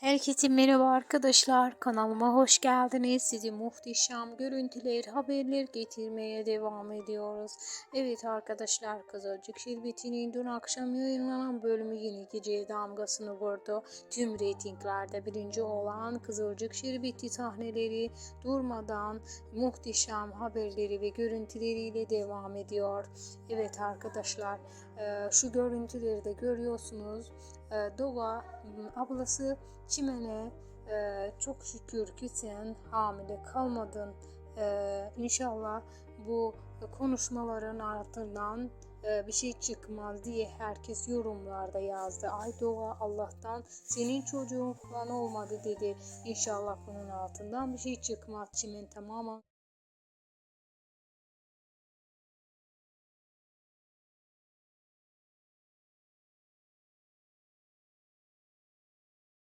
Herkese merhaba arkadaşlar. Kanalıma hoş geldiniz. Sizi muhteşem görüntüler, haberler getirmeye devam ediyoruz. Evet arkadaşlar Kızılcık Şerbeti'nin dün akşam yayınlanan bölümü yine geceye damgasını vurdu. Tüm reytinglerde birinci olan Kızılcık Şerbeti sahneleri durmadan muhteşem haberleri ve görüntüleriyle devam ediyor. Evet arkadaşlar şu görüntüleri de görüyorsunuz. E, Doğa ablası Çimen'e e, çok şükür ki sen hamile kalmadın. E, inşallah bu konuşmaların ardından e, bir şey çıkmaz diye herkes yorumlarda yazdı. Ay Doğa Allah'tan senin çocuğun falan olmadı dedi. İnşallah bunun altından bir şey çıkmaz. Çimen tamamen